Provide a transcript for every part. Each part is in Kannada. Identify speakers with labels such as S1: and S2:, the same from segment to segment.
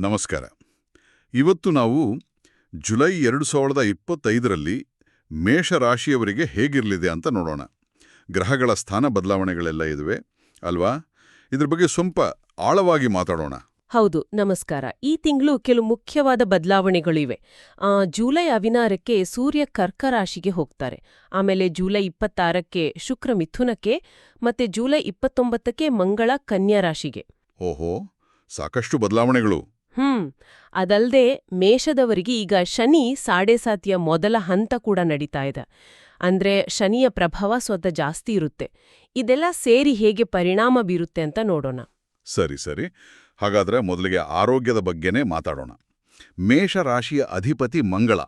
S1: ನಮಸ್ಕಾರ. ಇವತ್ತು ನಾವು ಜುಲೈ ಎರಡು ಸಾವಿರದ ಇಪ್ಪತ್ತೈದರಲ್ಲಿ ಮೇಷರಾಶಿಯವರಿಗೆ ಹೇಗಿರಲಿದೆ ಅಂತ ನೋಡೋಣ. ಗ್ರಹಗಳ ಸ್ಥಾನ ಬದಲಾವಣೆಗಳೆಲ್ಲ ಇದುವೆ ಅಲ್ವಾ? ಇದ್ರ ಬಗ್ಗೆ ಸ್ವಲ್ಪ ಆಳವಾಗಿ ಮಾತಾಡೋಣ.
S2: ಹೌದು ನಮಸ್ಕಾರ. ಈ ತಿಂಗಳು ಕೆಲವು ಮುಖ್ಯವಾದ ಬದಲಾವಣೆಗಳಿವೆ. ಆ, ಜೂಲೈ ಹದಿನಾರಕ್ಕೆ ಸೂರ್ಯ ಕರ್ಕ ರಾಶಿಗೆ ಹೋಗ್ತಾರೆ. ಆಮೇಲೆ ಜೂಲೈ ಇಪ್ಪತ್ತಾರಕ್ಕೆ ಶುಕ್ರ ಮಿಥುನಕ್ಕೆ ಮತ್ತೆ ಜೂಲೈ ಇಪ್ಪತ್ತೊಂಬತ್ತಕ್ಕೆ ಮಂಗಳ ಕನ್ಯಾ ರಾಶಿಗೆ.
S1: ಓಹೋ ಸಾಕಷ್ಟು ಬದಲಾವಣೆಗಳು.
S2: ಹ್ಮ್, ಅದಲ್ದೇ ಮೇಷದವರಿಗೆ ಈಗ ಶನಿ ಸಾಡೆ ಸಾತಿಯ ಮೊದಲ ಹಂತ ಕೂಡ ನಡೀತಾ ಇದೆ. ಅಂದ್ರೆ ಶನಿಯ ಪ್ರಭಾವ ಸ್ವತಃ ಜಾಸ್ತಿ ಇರುತ್ತೆ. ಇದೆಲ್ಲ ಸೇರಿ ಹೇಗೆ ಪರಿಣಾಮ ಬೀರುತ್ತೆ ಅಂತ ನೋಡೋಣ.
S1: ಸರಿ ಸರಿ. ಹಾಗಾದ್ರೆ ಮೊದಲಿಗೆ ಆರೋಗ್ಯದ ಬಗ್ಗೆನೇ ಮಾತಾಡೋಣ. ಮೇಷರಾಶಿಯ ಅಧಿಪತಿ ಮಂಗಳ.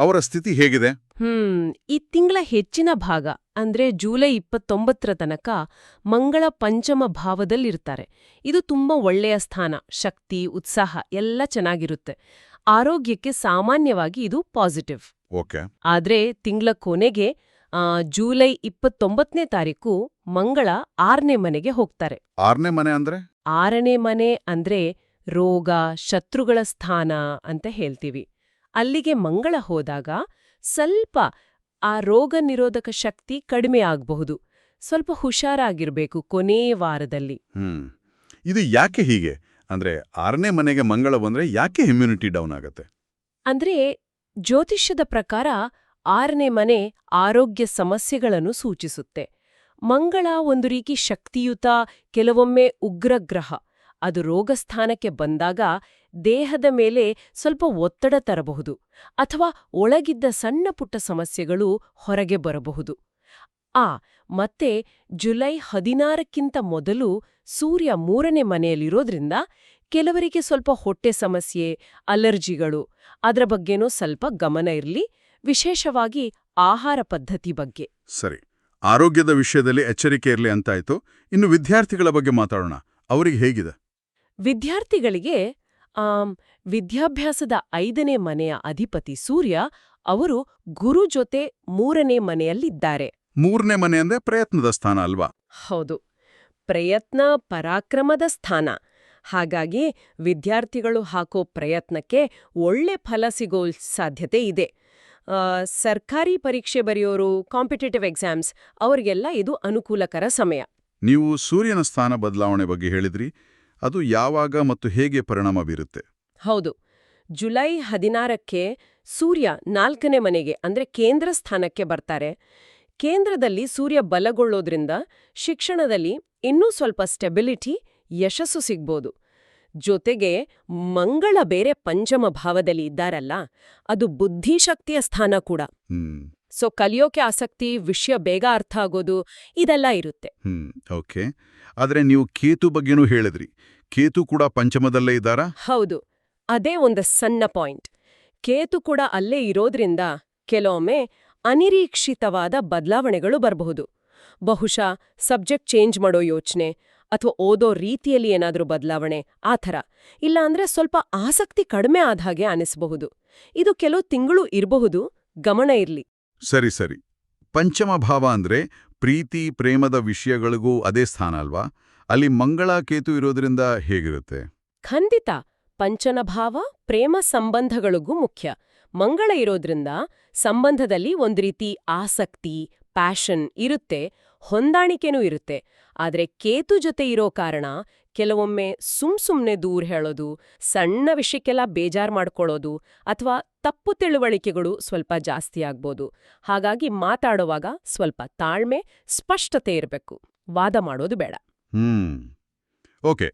S1: ಅವರ ಸ್ಥಿತಿ ಹೇಗಿದೆ?
S2: ಹ್ಮ್ ಈ ತಿಂಗಳ ಹೆಚ್ಚಿನ ಭಾಗ ಅಂದ್ರೆ ಜೂಲೈ ಇಪ್ಪತ್ತೊಂಬತ್ತರ ತನಕ ಮಂಗಳ ಪಂಚಮ ಭಾವದಲ್ಲಿರ್ತಾರೆ. ಇದು ತುಂಬಾ ಒಳ್ಳೆಯ ಸ್ಥಾನ ಶಕ್ತಿ ಉತ್ಸಾಹ ಎಲ್ಲ ಚೆನ್ನಾಗಿರುತ್ತೆ. ಆರೋಗ್ಯಕ್ಕೆ ಸಾಮಾನ್ಯವಾಗಿ ಇದು ಪಾಸಿಟಿವ್.
S1: ಓಕೆ.
S2: ಆದ್ರೆ ತಿಂಗಳ ಕೊನೆಗೆ ಆ, ಜೂಲೈ ಇಪ್ಪತ್ತೊಂಬತ್ತನೇ ತಾರೀಕು ಮಂಗಳ ಆರನೇ ಮನೆಗೆ ಹೋಗ್ತಾರೆ.
S1: ಆರನೇ ಮನೆ ಅಂದ್ರೆ?
S2: ಆರನೇ ಮನೆ ಅಂದ್ರೆ ರೋಗ ಶತ್ರುಗಳ ಸ್ಥಾನ ಅಂತ ಹೇಳ್ತೀವಿ. ಅಲ್ಲಿಗೆ ಮಂಗಳ ಹೋದಾಗ ಸ್ವಲ್ಪ ಆ ರೋಗ ನಿರೋಧಕ ಶಕ್ತಿ ಕಡಿಮೆ ಆಗಬಹುದು. ಸ್ವಲ್ಪ ಹುಷಾರಾಗಿರ್ಬೇಕು ಕೊನೇ ವಾರದಲ್ಲಿ.
S1: ಹ್ಮ್. ಇದು ಯಾಕೆ ಹೀಗೆ? ಅಂದ್ರೆ ಆರನೇ ಮನೆಗೆ ಮಂಗಳ ಬಂದ್ರೆ ಯಾಕೆ ಇಮ್ಯುನಿಟಿ ಡೌನ್ ಆಗತ್ತೆ?
S2: ಅಂದ್ರೆ ಜ್ಯೋತಿಷ್ಯದ ಪ್ರಕಾರ ಆರನೇ ಮನೆ ಆರೋಗ್ಯ ಸಮಸ್ಯೆಗಳನ್ನು ಸೂಚಿಸುತ್ತೆ. ಮಂಗಳ ಒಂದು ರೀತಿ ಶಕ್ತಿಯುತ ಕೆಲವೊಮ್ಮೆ ಉಗ್ರಗ್ರಹ. ಅದು ರೋಗಸ್ಥಾನಕ್ಕೆ ಬಂದಾಗ ದೇಹದ ಮೇಲೆ ಸ್ವಲ್ಪ ಒತ್ತಡ ತರಬಹುದು ಅಥವಾ ಒಳಗಿದ್ದ ಸಣ್ಣ ಪುಟ್ಟ ಸಮಸ್ಯೆಗಳು ಹೊರಗೆ ಬರಬಹುದು. ಆ ಮತ್ತೆ ಜುಲೈ ಹದಿನಾರಕ್ಕಿಂತ ಮೊದಲು ಸೂರ್ಯ ಮೂರನೇ ಮನೆಯಲ್ಲಿರೋದ್ರಿಂದ ಕೆಲವರಿಗೆ ಸ್ವಲ್ಪ ಹೊಟ್ಟೆ ಸಮಸ್ಯೆ ಅಲರ್ಜಿಗಳು ಅದರ ಬಗ್ಗೆನೂ ಸ್ವಲ್ಪ ಗಮನ ಇರಲಿ ವಿಶೇಷವಾಗಿ ಆಹಾರ ಪದ್ಧತಿ ಬಗ್ಗೆ.
S1: ಸರಿ ಆರೋಗ್ಯದ ವಿಷಯದಲ್ಲಿ ಎಚ್ಚರಿಕೆ ಇರಲಿ ಅಂತಾಯ್ತು. ಇನ್ನು ವಿದ್ಯಾರ್ಥಿಗಳ ಬಗ್ಗೆ ಮಾತಾಡೋಣ. ಅವರಿಗೆ ಹೇಗಿದೆ?
S2: ವಿದ್ಯಾರ್ಥಿಗಳಿಗೆ ಆಮ್, ವಿದ್ಯಾಭ್ಯಾಸದ ಐದನೇ ಮನೆಯ ಅಧಿಪತಿ ಸೂರ್ಯ ಅವರು ಗುರು ಜೊತೆ ಮೂರನೇ ಮನೆಯಲ್ಲಿದ್ದಾರೆ.
S1: ಮೂರನೇ ಮನೆ ಅಂದ್ರೆ ಪ್ರಯತ್ನದ ಸ್ಥಾನ ಅಲ್ವಾ?
S2: ಹೌದು. ಪ್ರಯತ್ನ ಪರಾಕ್ರಮದ ಸ್ಥಾನ. ಹಾಗಾಗಿ ವಿದ್ಯಾರ್ಥಿಗಳು ಹಾಕೋ ಪ್ರಯತ್ನಕ್ಕೆ ಒಳ್ಳೆ ಫಲ ಸಿಗೋ ಸಾಧ್ಯತೆ ಇದೆ. ಆ, ಸರ್ಕಾರಿ ಪರೀಕ್ಷೆ ಬರೆಯೋರು ಕಾಂಪಿಟೇಟಿವ್ ಎಕ್ಸಾಮ್ಸ್ ಅವರಿಗೆಲ್ಲ ಇದು ಅನುಕೂಲಕರ ಸಮಯ.
S1: ನೀವು ಸೂರ್ಯನ ಸ್ಥಾನ ಬದಲಾವಣೆ ಬಗ್ಗೆ ಹೇಳಿದ್ರಿ. ಅದು ಯಾವಾಗ ಮತ್ತು ಹೇಗೆ ಪರಿಣಾಮ ಬೀರುತ್ತೆ
S2: ಹೌದು. ಜುಲೈ ಹದಿನಾರಕ್ಕೆ ಸೂರ್ಯ ನಾಲ್ಕನೇ ಮನೆಗೆ ಅಂದ್ರೆ ಕೇಂದ್ರ ಸ್ಥಾನಕ್ಕೆ ಬರ್ತಾರೆ. ಕೇಂದ್ರದಲ್ಲಿ ಸೂರ್ಯ ಬಲಗೊಳ್ಳೋದ್ರಿಂದ ಶಿಕ್ಷಣದಲ್ಲಿ ಇನ್ನೂ ಸ್ವಲ್ಪ ಸ್ಟೆಬಿಲಿಟಿ ಯಶಸ್ಸು ಸಿಗ್ಬೋದು. ಜೊತೆಗೆ ಮಂಗಳ ಬೇರೆ ಪಂಚಮ ಭಾವದಲ್ಲಿ ಇದ್ದಾರಲ್ಲ ಅದು ಬುದ್ಧಿಶಕ್ತಿಯ ಸ್ಥಾನ ಕೂಡ. ಸೊ ಕಲಿಯೋಕೆ ಆಸಕ್ತಿ ವಿಷಯ ಬೇಗ ಅರ್ಥ ಆಗೋದು ಇದೆಲ್ಲ ಇರುತ್ತೆ.
S1: ಹ್ಮ್ ಓಕೆ. ಆದ್ರೆ ನೀವು ಕೇತು ಬಗ್ಗೆನೂ ಹೇಳಿದ್ರಿ. ಕೇತು ಕೂಡ ಪಂಚಮದಲ್ಲೇ ಇದ್ದಾರಾ?
S2: ಹೌದು. ಅದೇ ಒಂದು ಸಣ್ಣ ಪಾಯಿಂಟ್. ಕೇತು ಕೂಡ ಅಲ್ಲೇ ಇರೋದ್ರಿಂದ ಕೆಲವೊಮ್ಮೆ ಅನಿರೀಕ್ಷಿತವಾದ ಬದಲಾವಣೆಗಳು ಬರಬಹುದು. ಬಹುಶಃ ಸಬ್ಜೆಕ್ಟ್ ಚೇಂಜ್ ಮಾಡೋ ಯೋಚನೆ ಅಥವಾ ಓದೋ ರೀತಿಯಲ್ಲಿ ಏನಾದರೂ ಬದಲಾವಣೆ ಆ ಥರ. ಇಲ್ಲಾಂದ್ರೆ ಸ್ವಲ್ಪ ಆಸಕ್ತಿ ಕಡಿಮೆ ಆದ ಹಾಗೆ ಅನಿಸಬಹುದು. ಇದು ಕೆಲವು ತಿಂಗಳು ಇರಬಹುದು ಗಮನ ಇರ್ಲಿ.
S1: ಸರಿ ಸರಿ. ಪಂಚಮ ಭಾವ ಅಂದ್ರೆ ಪ್ರೀತಿ, ಪ್ರೇಮದ ವಿಷಯಗಳಿಗೂ ಅದೇ ಸ್ಥಾನ ಅಲ್ವಾ? ಅಲ್ಲಿ ಮಂಗಳ ಕೇತು ಇರೋದ್ರಿಂದ ಹೇಗಿರುತ್ತೆ?
S2: ಖಂಡಿತ. ಪಂಚನಭಾವ, ಪ್ರೇಮ ಸಂಬಂಧಗಳಿಗೂ ಮುಖ್ಯ. ಮಂಗಳ ಇರೋದ್ರಿಂದ ಸಂಬಂಧದಲ್ಲಿ ಒಂದು ರೀತಿ ಆಸಕ್ತಿ, ಪ್ಯಾಷನ್ ಇರುತ್ತೆ, ಹೊಂದಾಣಿಕೆನೂ ಇರುತ್ತೆ. ಆದ್ರೆ ಕೇತು ಜೊತೆ ಇರೋ ಕಾರಣ ಕೆಲವೊಮ್ಮೆ ಸುಮ್ ಸುಮ್ನೆ ದೂರ ಹೇಳೋದು, ಸಣ್ಣ ವಿಷಯಕ್ಕೆಲ್ಲ ಬೇಜಾರ್ ಮಾಡ್ಕೊಳ್ಳೋದು, ಅಥವಾ ತಪ್ಪು ತಿಳುವಳಿಕೆಗಳು ಸ್ವಲ್ಪ ಜಾಸ್ತಿ ಆಗ್ಬೋದು. ಹಾಗಾಗಿ ಮಾತಾಡುವಾಗ ಸ್ವಲ್ಪ ತಾಳ್ಮೆ ಸ್ಪಷ್ಟತೆ ಇರಬೇಕು. ವಾದ ಮಾಡೋದು ಬೇಡ.
S1: ಹ್ಮ್. ಓಕೆ.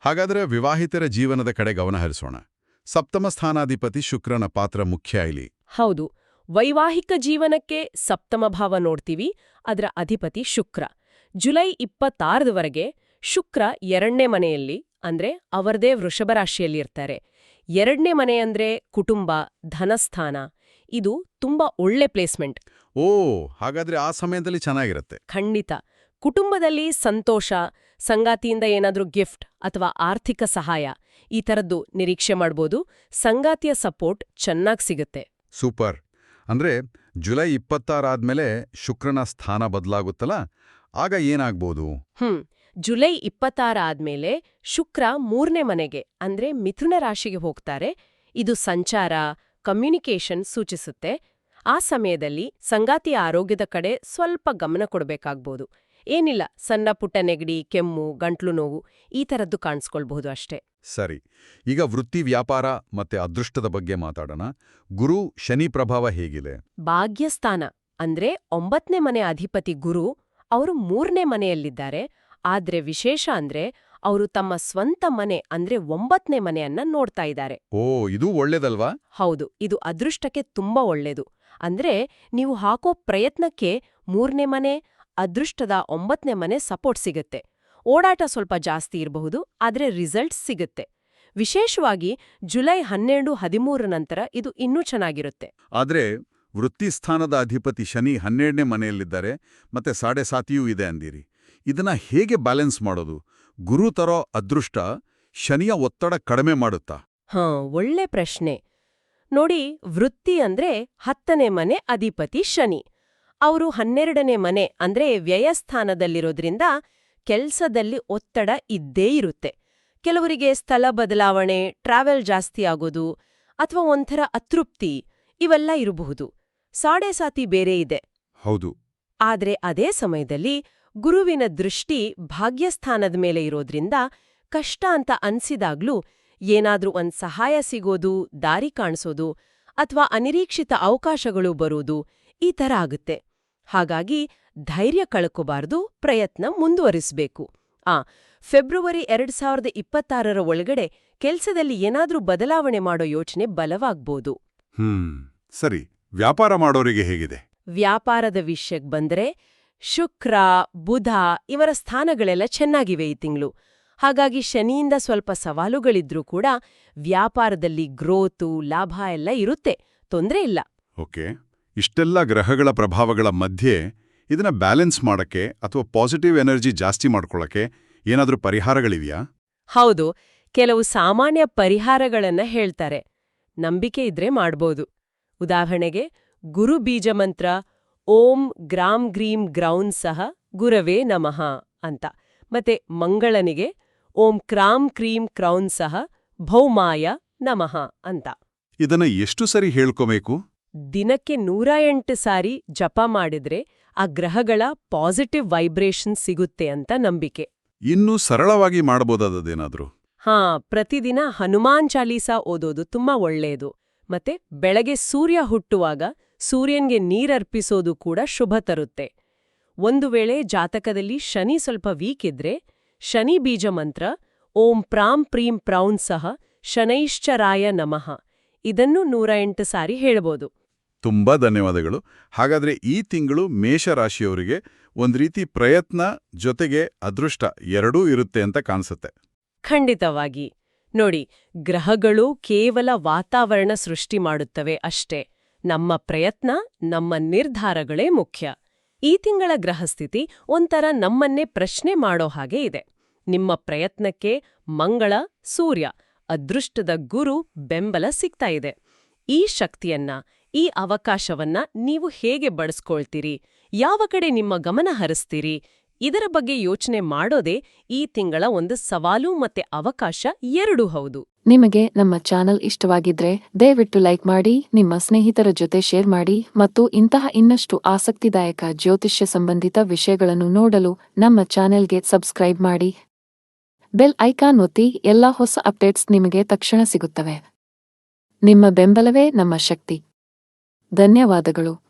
S1: ಹಾಗಾದ್ರೆ ವಿವಾಹಿತರ ಜೀವನದ ಕಡೆ ಗಮನ ಹರಿಸೋಣ. ಸಪ್ತಮ ಸ್ಥಾನಾಧಿಪತಿ ಶುಕ್ರನ ಪಾತ್ರ ಮುಖ್ಯ ಇಲ್ಲಿ.
S2: ಹೌದು. ವೈವಾಹಿಕ ಜೀವನಕ್ಕೆ ಸಪ್ತಮ ಭಾವ ನೋಡ್ತೀವಿ ಅದರ ಅಧಿಪತಿ ಶುಕ್ರ. ಜುಲೈ ಇಪ್ಪತ್ತಾರದವರೆಗೆ ಶುಕ್ರ ಎರಡನೇ ಮನೆಯಲ್ಲಿ ಅಂದ್ರೆ ಅವರದೇ ವೃಷಭ ರಾಶಿಯಲ್ಲಿ ಇರ್ತಾರೆ ಎರಡನೇ ಮನೆ ಅಂದ್ರೆ ಕುಟುಂಬ ಧನಸ್ಥಾನ. ಇದು ತುಂಬಾ ಒಳ್ಳೆ ಪ್ಲೇಸ್ಮೆಂಟ್.
S1: ಓ ಹಾಗಾದ್ರೆ ಆ ಸಮಯದಲ್ಲಿ ಚೆನ್ನಾಗಿರುತ್ತೆ.
S2: ಖಂಡಿತ. ಕುಟುಂಬದಲ್ಲಿ ಸಂತೋಷ ಸಂಗಾತಿಯಿಂದ ಏನಾದ್ರೂ ಗಿಫ್ಟ್ ಅಥವಾ ಆರ್ಥಿಕ ಸಹಾಯ ಈ ಥರದ್ದು ನಿರೀಕ್ಷೆ ಮಾಡ್ಬೋದು. ಸಂಗಾತಿಯ ಸಪೋರ್ಟ್ ಚೆನ್ನಾಗಿ ಸಿಗುತ್ತೆ.
S1: ಸೂಪರ್. ಅಂದ್ರೆ ಜುಲೈ ಇಪ್ಪತ್ತಾರಾದ್ಮೇಲೆ ಶುಕ್ರನ ಸ್ಥಾನ ಬದಲಾಗುತ್ತಲ್ಲ? ಆಗ ಏನಾಗ್ಬೋದು?
S2: ಹ್ಮ್. ಜುಲೈ ಇಪ್ಪತ್ತಾರ ಆದ್ಮೇಲೆ ಶುಕ್ರ ಮೂರನೇ ಮನೆಗೆ ಅಂದ್ರೆ ಮಿಥುನ ರಾಶಿಗೆ ಹೋಗ್ತಾರೆ. ಇದು ಸಂಚಾರ ಕಮ್ಯುನಿಕೇಷನ್ ಸೂಚಿಸುತ್ತೆ. ಆ ಸಮಯದಲ್ಲಿ ಸಂಗಾತಿಯ ಆರೋಗ್ಯದ ಕಡೆ ಸ್ವಲ್ಪ ಗಮನ ಕೊಡಬೇಕಾಗ್ಬೋದು. ಏನಿಲ್ಲ ಸಣ್ಣ ಪುಟ್ಟ ನೆಗಡಿ ಕೆಮ್ಮು ಗಂಟ್ಲು ನೋವು ಈ ಥರದ್ದು ಕಾಣಿಸ್ಕೊಳ್ಬಹುದು ಅಷ್ಟೇ.
S3: ಸರಿ ಈಗ ವೃತ್ತಿ ವ್ಯಾಪಾರ ಮತ್ತೆ ಅದೃಷ್ಟದ ಬಗ್ಗೆ ಮಾತಾಡೋಣ. ಗುರು ಶನಿ ಪ್ರಭಾವ ಹೇಗಿದೆ?
S2: ಭಾಗ್ಯಸ್ಥಾನ ಅಂದ್ರೆ ಒಂಬತ್ತನೇ ಮನೆ ಅಧಿಪತಿ ಗುರು ಅವರು ಮೂರನೇ ಮನೆಯಲ್ಲಿದ್ದಾರೆ. ಆದ್ರೆ ವಿಶೇಷ ಅಂದ್ರೆ ಅವರು ತಮ್ಮ ಸ್ವಂತ ಮನೆ ಅಂದ್ರೆ ಒಂಬತ್ತನೇ ಮನೆಯನ್ನ ನೋಡ್ತಾ ಇದ್ದಾರೆ.
S3: ಓ ಇದು ಒಳ್ಳೇದಲ್ವಾ?
S2: ಹೌದು ಇದು ಅದೃಷ್ಟಕ್ಕೆ ತುಂಬಾ ಒಳ್ಳೇದು. ಅಂದ್ರೆ ನೀವು ಹಾಕೋ ಪ್ರಯತ್ನಕ್ಕೆ ಮೂರನೇ ಮನೆ ಅದೃಷ್ಟದ ಒಂಬತ್ತನೇ ಮನೆ ಸಪೋರ್ಟ್ ಸಿಗುತ್ತೆ. ಓಡಾಟ ಸ್ವಲ್ಪ ಜಾಸ್ತಿ ಇರಬಹುದು ಆದ್ರೆ ರಿಸಲ್ಟ್ಸ್ ಸಿಗುತ್ತೆ. ವಿಶೇಷವಾಗಿ ಜುಲೈ ಹನ್ನೆರಡು ಹದಿಮೂರ ನಂತರ ಇದು ಇನ್ನೂ ಚೆನ್ನಾಗಿರುತ್ತೆ.
S1: ಆದ್ರೆ ವೃತ್ತಿ ಸ್ಥಾನದ ಅಧಿಪತಿ ಶನಿ ಹನ್ನೆರಡನೇ ಮನೆಯಲ್ಲಿದ್ದಾರೆ ಮತ್ತೆ ಸಾಡೆ ಸಾತಿಯೂ ಇದೆ ಅಂದಿರಿ. ಇದನ್ನ ಹೇಗೆ ಬ್ಯಾಲೆನ್ಸ್ ಮಾಡೋದು? ಗುರು ತರೋ ಅದೃಷ್ಟ ಶನಿಯ ಒತ್ತಡ ಕಡಿಮೆ ಮಾಡುತ್ತಾ?
S2: ಹಾಂ ಒಳ್ಳೆ ಪ್ರಶ್ನೆ. ನೋಡಿ ವೃತ್ತಿ ಅಂದ್ರೆ ಹತ್ತನೇ ಮನೆ ಅಧಿಪತಿ ಶನಿ. ಅವರು ಹನ್ನೆರಡನೇ ಮನೆ ಅಂದ್ರೆ ವ್ಯಯಸ್ಥಾನದಲ್ಲಿರೋದ್ರಿಂದ ಕೆಲ್ಸದಲ್ಲಿ ಒತ್ತಡ ಇದ್ದೇ ಇರುತ್ತೆ. ಕೆಲವರಿಗೆ ಸ್ಥಳ ಬದಲಾವಣೆ ಟ್ರಾವೆಲ್ ಜಾಸ್ತಿ ಆಗೋದು ಅಥವಾ ಒಂಥರ ಅತೃಪ್ತಿ ಇವೆಲ್ಲ ಇರಬಹುದು. ಸಾಡೆ ಸಾತಿ ಬೇರೆ ಇದೆ.
S1: ಹೌದು.
S2: ಆದ್ರೆ ಅದೇ ಸಮಯದಲ್ಲಿ ಗುರುವಿನ ದೃಷ್ಟಿ ಭಾಗ್ಯಸ್ಥಾನದ ಮೇಲೆ ಇರೋದ್ರಿಂದ ಕಷ್ಟ ಅಂತ ಅನ್ಸಿದಾಗ್ಲೂ ಏನಾದ್ರೂ ಒಂದ್ ಸಹಾಯ ಸಿಗೋದು ದಾರಿ ಕಾಣಿಸೋದು ಅಥವಾ ಅನಿರೀಕ್ಷಿತ ಅವಕಾಶಗಳು ಬರೋದು ಈ ಥರ ಆಗುತ್ತೆ. ಹಾಗಾಗಿ ಧೈರ್ಯ ಕಳ್ಕೋಬಾರ್ದು ಪ್ರಯತ್ನ ಮುಂದುವರಿಸಬೇಕು. ಆ ಫೆಬ್ರವರಿ ಎರಡ್ ಸಾವಿರದ ಇಪ್ಪತ್ತಾರರ ಒಳಗಡೆ ಕೆಲ್ಸದಲ್ಲಿ ಏನಾದ್ರೂ ಬದಲಾವಣೆ ಮಾಡೋ ಯೋಚನೆ ಬಲವಾಗ್ಬೋದು.
S1: ಹ್ಮ್ ಸರಿ. ವ್ಯಾಪಾರ ಮಾಡೋರಿಗೆ ಹೇಗಿದೆ?
S2: ವ್ಯಾಪಾರದ ವಿಷಯಕ್ಕೆ ಬಂದ್ರೆ ಶುಕ್ರ ಬುಧ ಇವರ ಸ್ಥಾನಗಳೆಲ್ಲ ಚೆನ್ನಾಗಿವೆ ಈ ತಿಂಗಳು. ಹಾಗಾಗಿ ಶನಿಯಿಂದ ಸ್ವಲ್ಪ ಸವಾಲುಗಳಿದ್ರೂ ಕೂಡ ವ್ಯಾಪಾರದಲ್ಲಿ ಗ್ರೋತು ಲಾಭ ಎಲ್ಲ ಇರುತ್ತೆ. ತೊಂದ್ರೆ ಇಲ್ಲ.
S1: ಓಕೆ. ಇಷ್ಟೆಲ್ಲ ಗ್ರಹಗಳ ಪ್ರಭಾವಗಳ ಮಧ್ಯೆ ಇದನ್ನ ಬ್ಯಾಲೆನ್ಸ್ ಮಾಡಕ್ಕೆ ಅಥವಾ ಪಾಸಿಟಿವ್ ಎನರ್ಜಿ ಜಾಸ್ತಿ ಮಾಡ್ಕೊಳ್ಳಕ್ಕೆ ಏನಾದರೂ ಪರಿಹಾರಗಳಿವೆಯಾ?
S2: ಹೌದು. ಕೆಲವು ಸಾಮಾನ್ಯ ಪರಿಹಾರಗಳನ್ನ ಹೇಳ್ತಾರೆ. ನಂಬಿಕೆ ಇದ್ರೆ ಮಾಡ್ಬೋದು. ಉದಾಹರಣೆಗೆ ಗುರು ಬೀಜ ಮಂತ್ರ ಓಂ ಗ್ರಾಂ ಗ್ರೀಂ ಗ್ರೌನ್ ಸಹ ಗುರವೇ ನಮಃ ಅಂತ. ಮತ್ತೆ ಮಂಗಳನಿಗೆ ಓಂ ಕ್ರಾಂ ಕ್ರೀಂ ಕ್ರೌನ್ ಸಹ ಭೌಮಾಯ ನಮಃ ಅಂತ.
S1: ಇದನ್ನ ಎಷ್ಟು ಸರಿ ಹೇಳ್ಕೋಬೇಕು?
S2: ದಿನಕ್ಕೆ ನೂರ ಎಂಟು ಸಾರಿ ಜಪ ಮಾಡಿದ್ರೆ ಆ ಗ್ರಹಗಳ ಪಾಸಿಟಿವ್ ವೈಬ್ರೇಷನ್ ಸಿಗುತ್ತೆ ಅಂತ ನಂಬಿಕೆ.
S1: ಇನ್ನೂ ಸರಳವಾಗಿ ಮಾಡಬಹುದಾದದೇನಾದ್ರೂ
S2: ಹಾ ಪ್ರತಿದಿನ ಹನುಮಾನ್ ಚಾಲೀಸಾ ಓದೋದು ತುಂಬಾ ಒಳ್ಳೆಯದು ಮತ್ತೆ ಬೆಳಗ್ಗೆ ಸೂರ್ಯ ಹುಟ್ಟುವಾಗ ಸೂರ್ಯನ್ಗೆ ನೀರರ್ಪಿಸೋದು ಕೂಡ ಶುಭ ತರುತ್ತೆ. ಒಂದು ವೇಳೆ ಜಾತಕದಲ್ಲಿ ಶನಿ ಸ್ವಲ್ಪ ವೀಕ್ ಇದ್ರೆ ಶನಿ ಬೀಜ ಮಂತ್ರ ಓಂ ಪ್ರಾಂ ಪ್ರೀಂ ಪ್ರೌನ್ ಸಹ ಶನೈಶ್ಚರಾಯ ನಮಃ. ಇದನ್ನು ನೂರ ಎಂಟು ಸಾರಿ ಹೇಳ್ಬೋದು.
S1: ತುಂಬಾ ಧನ್ಯವಾದಗಳು. ಹಾಗಾದ್ರೆ ಈ ತಿಂಗಳು ಮೇಷರಾಶಿಯವರಿಗೆ ಒಂದು ರೀತಿ ಪ್ರಯತ್ನ ಜೊತೆಗೆ ಅದೃಷ್ಟ ಎರಡೂ ಇರುತ್ತೆ ಅಂತ ಕಾಣಿಸುತ್ತೆ.
S2: ಖಂಡಿತವಾಗಿ. ನೋಡಿ ಗ್ರಹಗಳು ಕೇವಲ ವಾತಾವರಣ ಸೃಷ್ಟಿ ಮಾಡುತ್ತವೆ ಅಷ್ಟೇ. ನಮ್ಮ ಪ್ರಯತ್ನ, ನಮ್ಮ ನಿರ್ಧಾರಗಳೇ ಮುಖ್ಯ. ಈ ತಿಂಗಳ ಗ್ರಹಸ್ಥಿತಿ ಒಂಥರ ನಮ್ಮನ್ನೇ ಪ್ರಶ್ನೆ ಮಾಡೋ ಹಾಗೆ ಇದೆ. ನಿಮ್ಮ ಪ್ರಯತ್ನಕ್ಕೆ ಮಂಗಳ, ಸೂರ್ಯ, ಅದೃಷ್ಟದ ಗುರು ಬೆಂಬಲ ಸಿಗ್ತಾ ಇದೆ. ಈ ಶಕ್ತಿಯನ್ನ, ಈ ಅವಕಾಶವನ್ನ ನೀವು ಹೇಗೆ ಬಳಸ್ಕೊಳ್ತೀರಿ? ಯಾವ ಕಡೆ ನಿಮ್ಮ ಗಮನ ಹರಿಸ್ತೀರಿ? ಇದರ ಬಗ್ಗೆ ಯೋಚನೆ ಮಾಡೋದೇ ಈ ತಿಂಗಳ ಒಂದು ಸವಾಲು ಮತ್ತೆ ಅವಕಾಶ ಎರಡೂ ಹೌದು.
S4: ನಿಮಗೆ ನಮ್ಮ ಚಾನೆಲ್ ಇಷ್ಟವಾಗಿದ್ರೆ ದಯವಿಟ್ಟು ಲೈಕ್ ಮಾಡಿ, ನಿಮ್ಮ ಸ್ನೇಹಿತರ ಜೊತೆ ಶೇರ್ ಮಾಡಿ ಮತ್ತು ಇಂತಹ ಇನ್ನಷ್ಟು ಆಸಕ್ತಿದಾಯಕ ಜ್ಯೋತಿಷ್ಯ ಸಂಬಂಧಿತ ವಿಷಯಗಳನ್ನು ನೋಡಲು ನಮ್ಮ ಚಾನೆಲ್ಗೆ ಸಬ್ಸ್ಕ್ರೈಬ್ ಮಾಡಿ. ಬೆಲ್ ಐಕಾನ್ ಒತ್ತಿ ಎಲ್ಲಾ ಹೊಸ ಅಪ್ಡೇಟ್ಸ್ ನಿಮಗೆ ತಕ್ಷಣ ಸಿಗುತ್ತವೆ. ನಿಮ್ಮ ಬೆಂಬಲವೇ ನಮ್ಮ ಶಕ್ತಿ. ಧನ್ಯವಾದಗಳು.